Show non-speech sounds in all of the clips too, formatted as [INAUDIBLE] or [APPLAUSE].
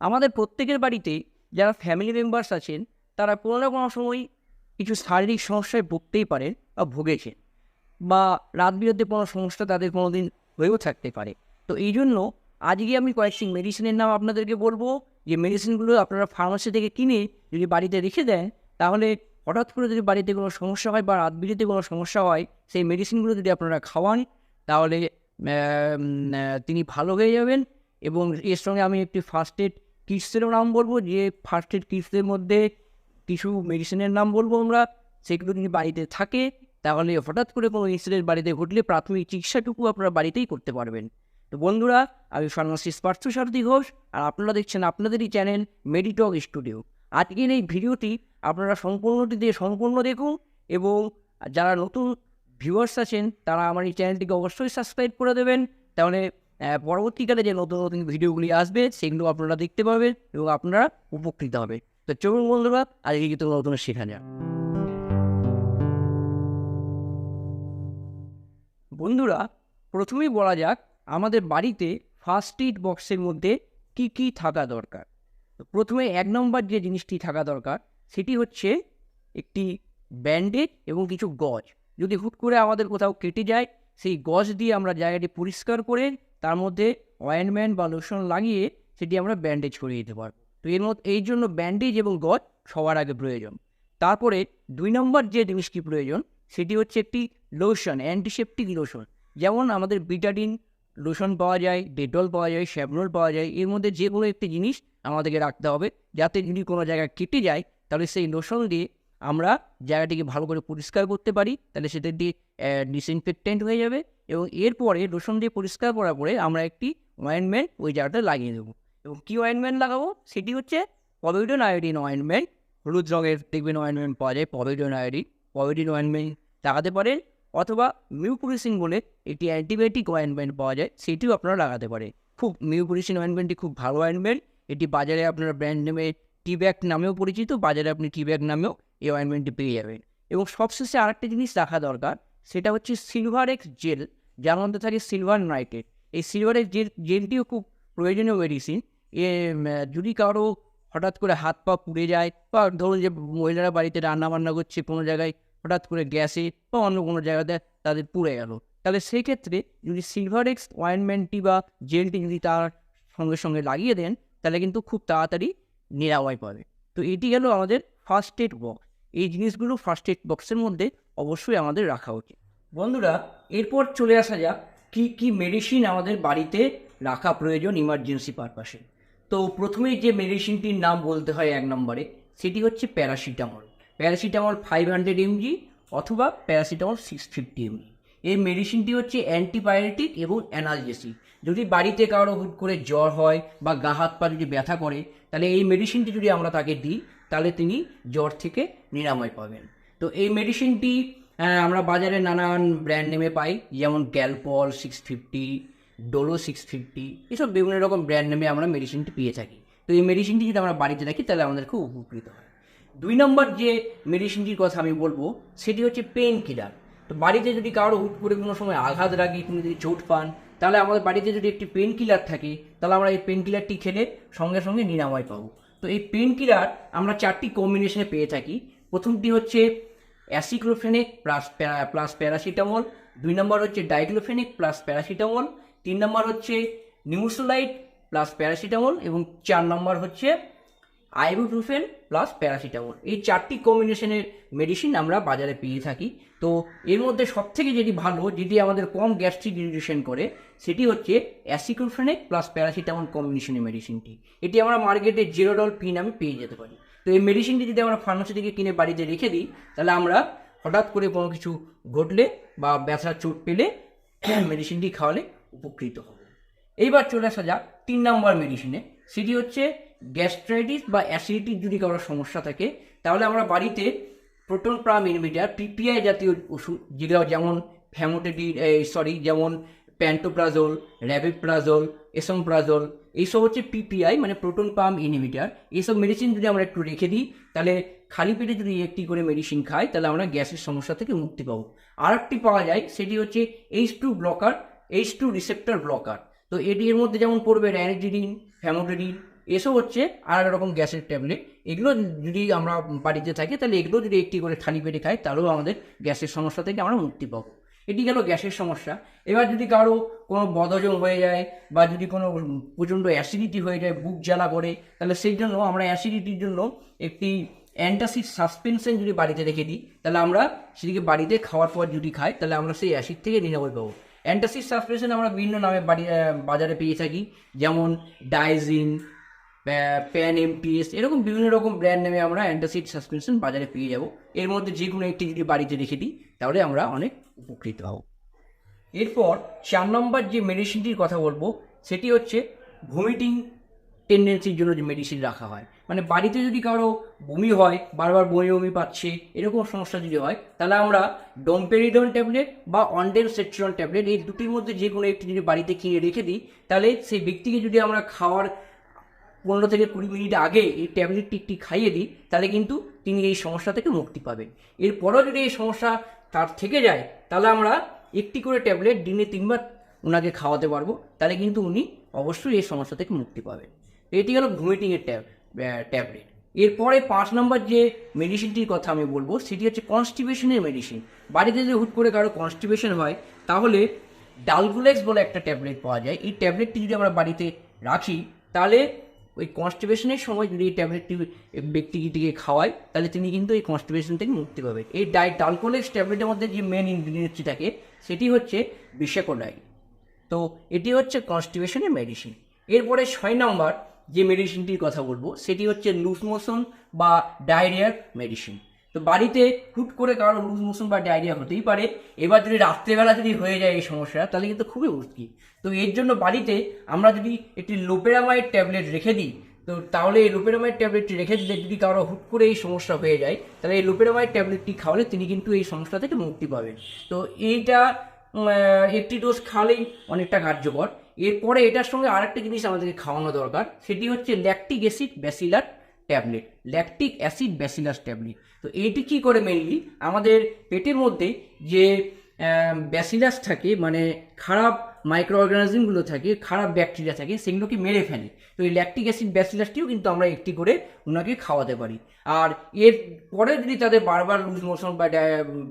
আমাদের প্রত্যেকের বাড়িতে যারা ফ্যামিলি মেম্বার্স আছেন, তারা কোনো না কোনো সময় কিছু শারীরিক সমস্যায় ভুগতেই পারেন বা ভুগেছেন বা রাত বিরুদ্ধে কোনো সমস্যা তাদের কোনো দিন হয়েও থাকতে পারে। তো এই জন্য আজকে আমি কয়েকটি মেডিসিনের নাম আপনাদেরকে বলব। যে মেডিসিনগুলো আপনারা ফার্মাসি থেকে কিনে যদি বাড়িতে রেখে দেন, তাহলে হঠাৎ করে যদি বাড়িতে কোনো সমস্যা হয় বা রাত বিরুদ্ধে কোনো সমস্যা হয়, সেই মেডিসিনগুলো যদি আপনারা খাওয়ান, তাহলে তিনি ভালো হয়ে যাবেন এবং এর সঙ্গে আমি একটি ফার্স্ট এড কিটসেরও নাম বলব, যে ফার্স্ট এড কিটসের মধ্যে কিছু মেডিসিনের নাম বলব আমরা, সেগুলো যদি বাড়িতে থাকে, তাহলে হঠাৎ করে কোনো ইনসিডেন্ট বাড়িতে ঘটলে প্রাথমিক চিকিৎসাটুকু আপনারা বাড়িতেই করতে পারবেন। তো বন্ধুরা, আমি ফার্মাসিস্ট পার্থ সারথী ঘোষ, আর আপনারা দেখছেন আপনাদেরই চ্যানেল মেডিটক স্টুডিও আজকের এই ভিডিওটি আপনারা সম্পূর্ণটি দিয়ে সম্পূর্ণ দেখুন, এবং যারা নতুন ভিউয়ার্স আছেন, তারা আমার এই চ্যানেলটিকে অবশ্যই সাবস্ক্রাইব করে দেবেন, তাহলে পরবর্তীকালে যে নতুন নতুন ভিডিওগুলি আসবে, সেগুলো আপনারা দেখতে পাবেন এবং আপনারা উপকৃত হবে। তো চলুন বন্ধুরা, আজকে কিন্তু নতুন শেখা যাক। বন্ধুরা, প্রথমেই বলা যাক, আমাদের বাড়িতে ফার্স্ট এইড বক্সের মধ্যে কি কি থাকা দরকার? প্রথমে এক নম্বর যে জিনিসটি থাকা দরকার, সেটি হচ্ছে একটি ব্যান্ডেজ এবং কিছু গজ। যদি হুট করে আমাদের কোথাও কেটে যায়, সেই গজ দিয়ে আমরা জায়গাটি পরিষ্কার করে তার মধ্যে অয়েনমেন্ট বা লোশন লাগিয়ে সেটি আমরা ব্যান্ডেজ করে দিতে পারব। তো এর মধ্যে, এই জন্য ব্যান্ডেজ এবং গজ সবার আগে প্রয়োজন। তারপরে দুই নম্বর যে জিনিসটি প্রয়োজন, সেটি হচ্ছে একটি লোশন অ্যান্টিসেপটিক লোশন যেমন আমাদের বিটাডিন লোশন পাওয়া যায় ডেটল পাওয়া যায় শ্যাবনল পাওয়া যায়, এর মধ্যে যে কোনো একটি জিনিস আমাদেরকে রাখতে হবে। যাতে যদি কোনো জায়গায় কেটে যায়, তাহলে সেই লোশন দিয়ে আমরা জায়গাটিকে ভালো করে পরিষ্কার করতে পারি, তাহলে সেটা দিয়ে ডিসইনফেক্টেন্ট হয়ে যাবে। এবং এরপরে লোশন দিয়ে পরিষ্কার করার পরে আমরা একটি অয়েনমেন্ট ওই জায়গাটা লাগিয়ে দেবো। এবং কী অয়েনমেন্ট লাগাবো? সেটি হচ্ছে পভিডন আয়োডিন অয়েনমেন্ট হলুদ রঙের দেখবেন অয়েনমেন্ট পাওয়া যায় পভিডন আয়োডিন পভিডন অয়েনমেন্ট লাগাতে পারেন অথবা মিউপুরিসিন বলে একটি অ্যান্টিবায়োটিক অয়েনমেন্ট পাওয়া যায়, সেটিও আপনারা লাগাতে পারেন। খুব মিউপুরিসিন অয়েনমেন্টটি খুব ভালো অয়েনমেন্ট এটি বাজারে আপনার ব্র্যান্ড নেমে টি ব্যাগ নামেও পরিচিত, বাজারে আপনি টি ব্যাগ নামেও এই অয়েনমেন্টটি পেয়ে যাবেন। এবং সবশেষে আরেকটা জিনিস রাখা দরকার, সেটা হচ্ছে সিলভার এক্স জেল যার মধ্যে থাকে সিলভার নাইট্রেট এই সিলভারের জেল জেলটিও খুব প্রয়োজনীয় মেডিসিন এ যদি কারও হঠাৎ করে হাত পা পুড়ে যায় বা ধরুন যে মহিলারা বাড়িতে রান্না বান্না করছে কোনো জায়গায়, হঠাৎ করে গ্যাসে বা অন্য কোনো জায়গাতে তাদের পুড়ে গেল। তাহলে সেই ক্ষেত্রে যদি সিলভার এক্স অয়েনমেন্টটি বা জেলটি যদি তার সঙ্গে সঙ্গে লাগিয়ে দেন, তাহলে কিন্তু খুব তাড়াতাড়ি নিরাময় পাবে। তো এটি গেল আমাদের ফার্স্ট এড বক্স এই জিনিসগুলো ফার্স্ট এড বক্সের মধ্যে অবশ্যই আমাদের রাখা উচিত। বন্ধুরা, এরপর চলে আসা যাক কী কী মেডিসিন আমাদের বাড়িতে রাখা প্রয়োজন ইমার্জেন্সি পারপাসে তো প্রথমেই যে মেডিসিনটির নাম বলতে হয় এক নম্বরে, সেটি হচ্ছে paracetamol paracetamol five hundred mg অথবা প্যারাসিটামল সিক্স ফিফটি এমজি এই মেডিসিনটি হচ্ছে অ্যান্টিবায়োটিক এবং অ্যানালজেসিক যদি বাড়িতে কারও হুট করে জ্বর হয় বা গা হাত পা যদি ব্যথা করে, তাহলে এই মেডিসিনটি যদি আমরা তাকে দিই, তাহলে তিনি জ্বর থেকে নিরাময় পাবেন। তো এই মেডিসিনটি আমরা বাজারে নানান ব্র্যান্ড নেমে পাই, যেমন Calpol six fifty Dolo six fifty এসব বিভিন্ন রকম ব্র্যান্ড নেমে আমরা মেডিসিনটি পেয়ে থাকি। তো এই মেডিসিনটি যদি আমরা বাড়িতে রাখি তাহলে আমাদের খুব উপকৃত হয়। দুই নম্বর যে মেডিসিনটির কথা আমি বলব, সেটি হচ্ছে পেন কিলার তো বাড়িতে যদি কারও হুট করে কোনো সময় আঘাত লাগে, কোনো যদি চোট পান, তাহলে আমাদের বাড়িতে যদি একটি পেন কিলার থাকে, তাহলে আমরা এই পেন কিলারটি খেলে সঙ্গে সঙ্গে নিরাময় পাবো। তো এই পেন কিলার আমরা চারটি কম্বিনেশনে পেয়ে থাকি। প্রথমটি হচ্ছে অ্যাসিক্লোফেনিক প্লাস প্লাস প্যারাসিটামল, দুই নম্বর হচ্ছে ডাইক্লোফেনিক প্লাস প্যারাসিটামল, তিন নম্বর হচ্ছে নিউসোলাইট প্লাস প্যারাসিটামল এবং চার নম্বর হচ্ছে আইবুপ্রোফেন প্লাস প্যারাসিটামল। এই চারটি কম্বিনেশনের মেডিসিন আমরা বাজারে পেয়ে থাকি। তো এর মধ্যে সবথেকে যেটি ভালো, যেটি আমাদের কম গ্যাস্ট্রিক ইরিটেশন করে, সেটি হচ্ছে অ্যাসিক্লোফেনিক প্লাস প্যারাসিটামল কম্বিনেশনের মেডিসিনটি এটি আমরা মার্কেটে জিরোডল পি নামে পেয়ে যেতে পারি। এই মেডিসিনটি যদি আমরা ফার্মাসি থেকে কিনে বাড়িতে রেখে দিই, তাহলে আমরা হঠাৎ করে কোনো কিছু ঘটলে বা ব্যথা চোট পেলে [CLEARS THROAT] মেডিসিনটি খাওয়ালে উপকৃত হব। এইবার চলে আসা যাক তিন নম্বর মেডিসিনে সেটি হচ্ছে গ্যাস্ট্রাইটিস বা অ্যাসিডিটির যদি কারোর সমস্যা থাকে, তাহলে আমরা বাড়িতে প্রোটন প্রাম ইনভিটার পিপিআই জাতীয় ওষুধ, যেগুলো যেমন ফ্যামোটেডি সরি যেমন প্যান্টোপ্রাজোল র্যাবিপ্রাজোল এসমপ্রাজোল এইসব হচ্ছে পিপিআই মানে প্রোটন পাম্প ইনহিবিটার এইসব মেডিসিন যদি আমরা একটু রেখে দিই, তাহলে খালি পেটে যদি একটি করে মেডিসিন খাই, তাহলে আমরা গ্যাসের সমস্যা থেকে মুক্তি পাবো। আর একটি পাওয়া যায়, সেটি হচ্ছে H two blocker H two receptor blocker তো এটি এর মধ্যে যেমন পড়বে র্যানিডিডিন ফ্যামোডিডিন এসব হচ্ছে আর রকম গ্যাসের ট্যাবলেট। এগুলো যদি আমরা বাড়িতে থাকি, তাহলে এগুলো যদি একটি করে খালি পেটে খাই, তাহলেও আমাদের গ্যাসের সমস্যা থেকে আমরা মুক্তি পাবো। এটি গেল গ্যাসের সমস্যা। এবার যদি কারও কোনো বদহজম হয়ে যায় বা যদি কোনো প্রচণ্ড অ্যাসিডিটি হয়ে যায়, বুক জ্বালা করে, তাহলে সেই জন্য আমরা অ্যাসিডিটির জন্য একটি অ্যান্টাসিড সাসপেনশন যদি বাড়িতে রেখে দিই, তাহলে আমরা সেটিকে বাড়িতে খাওয়ার পর যদি খাই, তাহলে আমরা সেই অ্যাসিড থেকে নিরাপদ পাবো। অ্যান্টাসিড সাসপেনশন আমরা বিভিন্ন নামে বাড়ি বাজারে পেয়ে থাকি, যেমন ডাইজিন প্যান এমপিএস, এরকম বিভিন্ন রকম ব্র্যান্ড নামে আমরা অ্যান্টাসিড সাসপেনশন বাজারে পেয়ে যাব। এর মধ্যে যে কোনো একটি যদি বাড়িতে রেখে দিই, তাহলে আমরা অনেক উপকৃত হব এরপর চার নম্বর যে মেডিসিনটির কথা বলব, সেটি হচ্ছে ভমিটিং টেন্ডেন্সির জন্য যে মেডিসিন রাখা হয়। মানে বাড়িতে যদি কারও বমি হয়, বারবার বমি বমি পাচ্ছে, এরকম সমস্যা যদি হয়, তাহলে আমরা ডোমপেরিডন ট্যাবলেট বা অন্ডেল সেট্রন ট্যাবলেট এই দুটির মধ্যে যে কোনো একটি যদি বাড়িতে কিনে রেখে দিই, তাহলে সেই ব্যক্তিকে যদি আমরা খাওয়ার পনেরো থেকে কুড়ি মিনিট আগে এই ট্যাবলেটটি একটি খাইয়ে দিই তাহলে কিন্তু তিনি এই সমস্যা থেকে মুক্তি পাবেন। এরপরও যদি এই সমস্যা তার থেকে যায়, তাহলে আমরা একটি করে ট্যাবলেট দিনে তিনবার ওনাকে খাওয়াতে পারব, তাহলে কিন্তু উনি অবশ্যই এই সমস্যা থেকে মুক্তি পাবেন। এটি হলো ভমিটিংয়ের ট্যাব ট্যাবলেট। এরপরে পাঁচ নম্বর যে মেডিসিনটির কথা আমি বলব, সেটি হচ্ছে কনস্টিপেশনের মেডিসিন বাড়িতে যদি হুট করে কারও কনস্টিপেশন হয়, তাহলে ডালগুলেক্স বলে একটা ট্যাবলেট পাওয়া যায়। এই ট্যাবলেটটি যদি আমরা বাড়িতে রাখি, তাহলে ওই কনস্টিপেশনের সময় যদি এই ট্যাবলেটটি ব্যক্তিটিকে খাওয়ায়, তাহলে তিনি কিন্তু এই কনস্টিপেশন থেকে মুক্তি পাবে এই ডাই ডালকোলেক্স ট্যাবলেটের মধ্যে যে মেন ইনগ্রিডিয়েন্টটি থাকে, সেটি হচ্ছে বিশেকোডাই তো এটি হচ্ছে কনস্টিপেশনের মেডিসিন এরপরে ছয় নম্বর যে মেডিসিনটির কথা বলব, সেটি হচ্ছে লুজ মোশন বা ডায়রিয়ার মেডিসিন তো বাড়িতে হুট করে কারও লুজ মোশন বা ডায়রিয়া হতেই পারে। এবার যদি রাত্রেবেলা যদি হয়ে যায় এই সমস্যা তাহলে কিন্তু খুবই মুশকিল তো এর জন্য বাড়িতে আমরা যদি একটি লোপেরামাইড ট্যাবলেট রেখে দিই, তো তাহলে এই লোপেরামাইড ট্যাবলেটটি রেখে দিলে যদি কারও হুট করে এই সমস্যা হয়ে যায়, তাহলে এই লোপেরামাইড ট্যাবলেটটি খাওয়ালে তিনি কিন্তু এই সমস্যা থেকে মুক্তি পাবেন। তো এইটা একটি ডোজ খাওয়ালেই অনেকটা কার্যকর। এরপরে এটার সঙ্গে আরেকটা জিনিস আমাদেরকে খাওয়ানো দরকার, সেটি হচ্ছে lactic acid bacillus tablet lactic acid bacillus tablet তো এইটি কী করে মেনলি আমাদের পেটের মধ্যে যে ব্যাসিলাস থাকে মানে খারাপ মাইক্রো অর্গানিজমগুলো থাকে, খারাপ ব্যাকটেরিয়া থাকে, সেগুলোকে মেরে ফেলে। তো এই ল্যাকটিক অ্যাসিড ব্যাসিলাসটিও কিন্তু আমরা একটি করে ওনাকে খাওয়াতে পারি। আর এর পরে যদি তাদের বারবার লুজ মোশন বা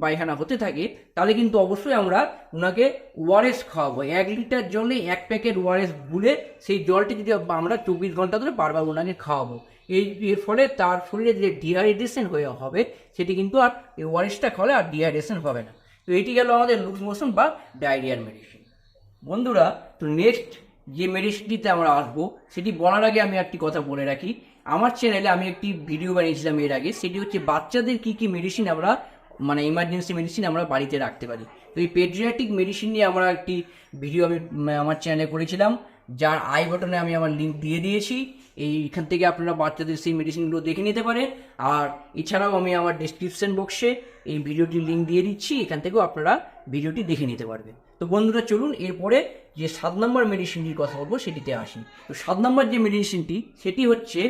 পায়খানা হতে থাকে, তাহলে কিন্তু অবশ্যই আমরা ওনাকে ওয়ারেস খাওয়াবো। এক লিটার জলে এক প্যাকেট ওয়ারেস গুলে সেই জলটি যদি আমরা চব্বিশ ঘণ্টা ধরে বারবার ওনাকে খাওয়াবো। এই, এর ফলে তার শরীরে যে ডিহাইড্রেশন হয়ে হবে, সেটি কিন্তু আর এই ওয়ারেসটা খাওয়ালে আর ডিহাইড্রেশন হবে না। তো এটি গেল আমাদের লুজ মোশন বা ডায়রিয়ার মেডিসিন। বন্ধুরা, তো নেক্সট যে মেডিসিনটিতে আমরা আসব, সেটি বলার আগে আমি একটি কথা বলে রাখি। আমার চ্যানেলে আমি একটি ভিডিও বানিয়েছিলাম এর আগে, সেটি হচ্ছে বাচ্চাদের কি কি মেডিসিন আমরা মানে ইমার্জেন্সি মেডিসিন আমরা বাড়িতে রাখতে পারি। তো এই পেডিয়াট্রিক মেডিসিন নিয়ে আমরা একটি ভিডিও আমি, আমার চ্যানেলে করেছিলাম, যার আই বটনে আমি আমার লিঙ্ক দিয়ে দিয়েছি। এইখান থেকে আপনারা বাচ্চাদের সেই মেডিসিনগুলো দেখে নিতে পারেন। আর এছাড়াও আমি আমার ডিসক্রিপশন বক্সে এই ভিডিওটির লিঙ্ক দিয়ে দিচ্ছি, এখান থেকেও আপনারা ভিডিওটি দেখে নিতে পারবেন। তো বন্ধুরা, চলুন এরপরে যে সাত নম্বর মেডিসিনটির কথা বলব, সেটিতে আসি। তো সাত নম্বর যে মেডিসিনটি সেটি হচ্ছে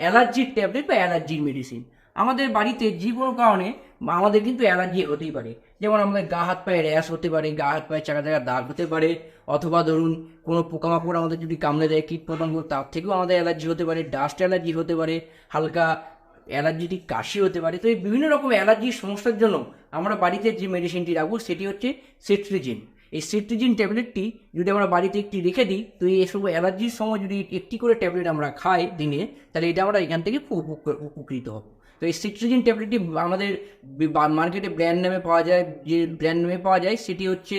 অ্যালার্জির ট্যাবলেট বা অ্যালার্জির মেডিসিন আমাদের বাড়িতে যে কোনো কারণে আমাদের কিন্তু অ্যালার্জি হতেই পারে। যেমন আমাদের গা হাত পায়ে র্যাশ হতে পারে, গা হাত পায়ে চাকা চাকা দাগ হতে পারে, অথবা ধরুন কোনো পোকামাকড় আমাদের যদি কামড়ে দেয় কীট পতঙ্গ তার থেকেও আমাদের অ্যালার্জি হতে পারে, ডাস্ট অ্যালার্জি হতে পারে, হালকা অ্যালার্জিটিক কাশি হতে পারে। তো এই বিভিন্ন রকম অ্যালার্জির সমস্যার জন্য আমরা বাড়িতে যে মেডিসিনটি রাখব সেটি হচ্ছে সেট্রিজিন। এই সেট্রিজিন ট্যাবলেটটি যদি আমরা বাড়িতে একটি রেখে দিই, তো এই এসব অ্যালার্জির সময় যদি একটি করে ট্যাবলেট আমরা খাই দিনে, তাহলে এটা আমরা এখান থেকে উপকৃত হব। তো এই সিট্রিজিন ট্যাবলেটটি আমাদের মার্কেটে ব্র্যান্ড নামে পাওয়া যায়, যে ব্র্যান্ড নামে পাওয়া যায়, সেটি হচ্ছে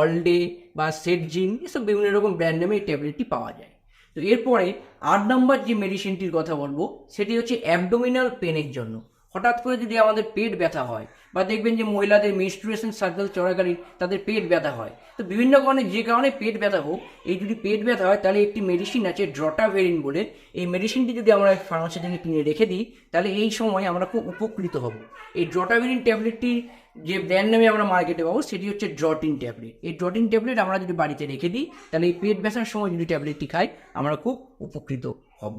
অলডে বা সেটজিন এসব বিভিন্ন রকম ব্র্যান্ড নামে এই ট্যাবলেটটি পাওয়া যায়। তো এরপরে আট নম্বর যে মেডিসিনটির কথা বলব, সেটি হচ্ছে অ্যাবডোমিনাল পেনের জন্য। হঠাৎ করে যদি আমাদের পেট ব্যথা হয় বা দেখবেন যে মহিলাদের মেনস্ট্রুয়েশন সার্কেল চলাকালীন তাদের পেট ব্যথা হয়। তো বিভিন্ন কারণে যে কারণে পেট ব্যথা হোক, এই যদি পেট ব্যথা হয়, তাহলে একটি মেডিসিন আছে ড্রটাভেরিন বলে। এই মেডিসিনটি যদি আমরা ফার্মাসি থেকে কিনে রেখে দিই, তাহলে এই সময় আমরা খুব উপকৃত হব। এই ড্রটাভেরিন ট্যাবলেটটি যে ব্র্যান্ড নামে আমরা মার্কেটে পাবো, সেটি হচ্ছে ড্রটিন ট্যাবলেট এই ড্রটিন ট্যাবলেট আমরা যদি বাড়িতে রেখে দিই, তাহলে এই পেট ব্যথার সময় যদি ট্যাবলেটটি খাই, আমরা খুব উপকৃত হব।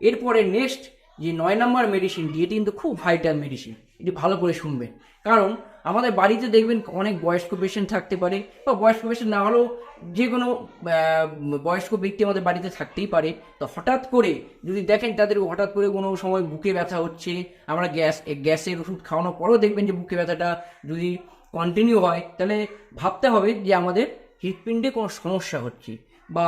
এরপরে নেক্সট যে নয় নম্বর মেডিসিনটি এটি কিন্তু খুব ভাইটাল মেডিসিন এটি ভালো করে শুনবেন। কারণ আমাদের বাড়িতে দেখবেন অনেক বয়স্ক পেশেন্ট থাকতে পারে বা বয়স্ক পেশেন্ট না হলেও যে কোনো বয়স্ক ব্যক্তি আমাদের বাড়িতে থাকতেই পারে। তো হঠাৎ করে যদি দেখেন তাদের হঠাৎ করে কোনো সময় বুকে ব্যথা হচ্ছে, আমরা গ্যাস, গ্যাসের ওষুধ খাওয়ানোর পরেও দেখবেন যে বুকে ব্যথাটা যদি কন্টিনিউ হয়, তাহলে ভাবতে হবে যে আমাদের হৃৎপিণ্ডে কোনো সমস্যা হচ্ছে বা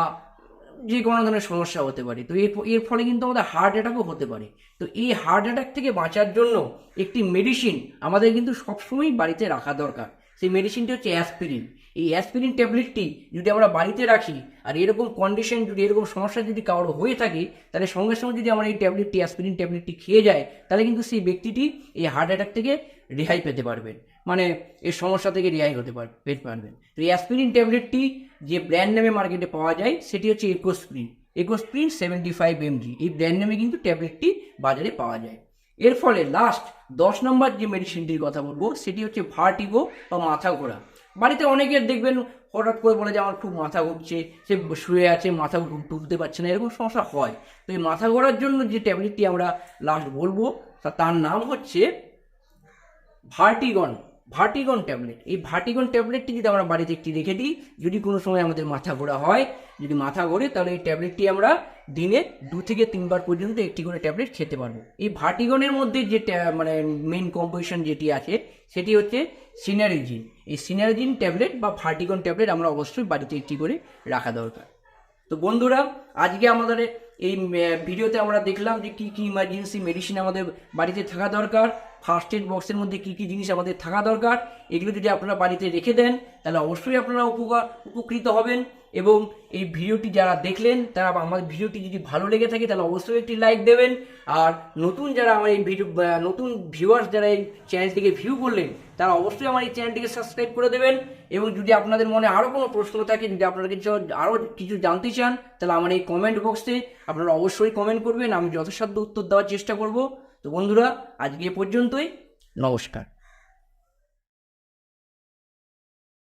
যে কোনো ধরনের সমস্যা হতে পারে। তো এর ফলে কিন্তু আমাদের হার্ট অ্যাটাকও হতে পারে। তো এই হার্ট অ্যাটাক থেকে বাঁচার জন্য একটি মেডিসিন আমাদের কিন্তু সবসময় বাড়িতে রাখা দরকার। সেই মেডিসিনটি হচ্ছে অ্যাসপিরিন এই অ্যাসপিরিন ট্যাবলেটটি যদি আমরা বাড়িতে রাখি আর এরকম কন্ডিশন যদি, এরকম সমস্যা যদি কারোর হয়ে থাকে, তাহলে সঙ্গে সঙ্গে যদি আমরা এই ট্যাবলেটটি অ্যাসপিরিন ট্যাবলেটটি খেয়ে যায়, তাহলে কিন্তু সেই ব্যক্তিটি এই হার্ট অ্যাটাক থেকে রেহাই পেতে পারবেন। মানে এর সমস্যা থেকে রেহাই হতে পার পেতে পারবেন। তো এই ট্যাবলেটটি যে ব্র্যান্ড নামে মার্কেটে পাওয়া যায়, সেটি হচ্ছে এক্সপ্রিন এক্সপ্রিন সেভেন্টি ফাইভ এমজি এই ব্র্যান্ড নামে কিন্তু ট্যাবলেটটি বাজারে পাওয়া যায়। এর ফলে লাস্ট দশ নম্বর যে মেডিসিনটির কথা বলব, সেটি হচ্ছে ভার্টিগো বা মাথা ঘোরা বাড়িতে অনেকের দেখবেন হঠাৎ করে বলে যে, আমার খুব মাথা ঘুরছে সে শুয়ে আছে, মাথা তুলতে পারছে না। এরকম সমস্যা হয়। তো এই মাথা ঘোরার জন্য যে ট্যাবলেটটি আমরা লাস্ট বলব তার নাম হচ্ছে ভার্টিগন ভার্টিগন ট্যাবলেট। এই ভার্টিগন ট্যাবলেটটি যদি আমরা বাড়িতে একটি রেখে দিই, যদি কোনো সময় আমাদের মাথা ঘোরা হয়, যদি মাথা ঘোরে, তাহলে এই ট্যাবলেটটি আমরা দিনে দু থেকে তিনবার পর্যন্ত একটি করে ট্যাবলেট খেতে পারব। এই ভার্টিগনের মধ্যে যে মানে মেইন কম্পোজিশন যেটি আছে, সেটি হচ্ছে সিনারিজিন। এই সিনারিজিন ট্যাবলেট বা ভার্টিগন ট্যাবলেট আমরা অবশ্যই বাড়িতে একটি করে রাখা দরকার। তো বন্ধুরা, আজকে আমাদের এই ভিডিওতে আমরা দেখলাম যে কী কী ইমার্জেন্সি মেডিসিন আমাদের বাড়িতে থাকা দরকার। ফার্স্ট এড বক্সের মধ্যে কী কী জিনিস আমাদের থাকা দরকার, এগুলো যদি আপনারা বাড়িতে রেখে দেন, তাহলে অবশ্যই আপনারা উপকার, উপকৃত হবেন। এবং এই ভিডিওটি যারা দেখলেন, তারা আমাদের ভিডিওটি যদি ভালো লেগে থাকে, তাহলে অবশ্যই একটি লাইক দেবেন। আর নতুন যারা আমার এই ভিডিও নতুন ভিউয়ার্স যারা এই চ্যানেলটিকে ভিউ করলেন, তারা অবশ্যই আমার এই চ্যানেলটিকে সাবস্ক্রাইব করে দেবেন। এবং যদি আপনাদের মনে আরও কোনো প্রশ্ন থাকে, যদি আপনারা কিছু আরও কিছু জানতে চান, তাহলে আমার এই কমেন্ট বক্সে আপনারা অবশ্যই কমেন্ট করবেন। আমি যথাসাধ্য উত্তর দেওয়ার চেষ্টা করব। তো বন্ধুরা আজকে এ পর্যন্তই। নমস্কার।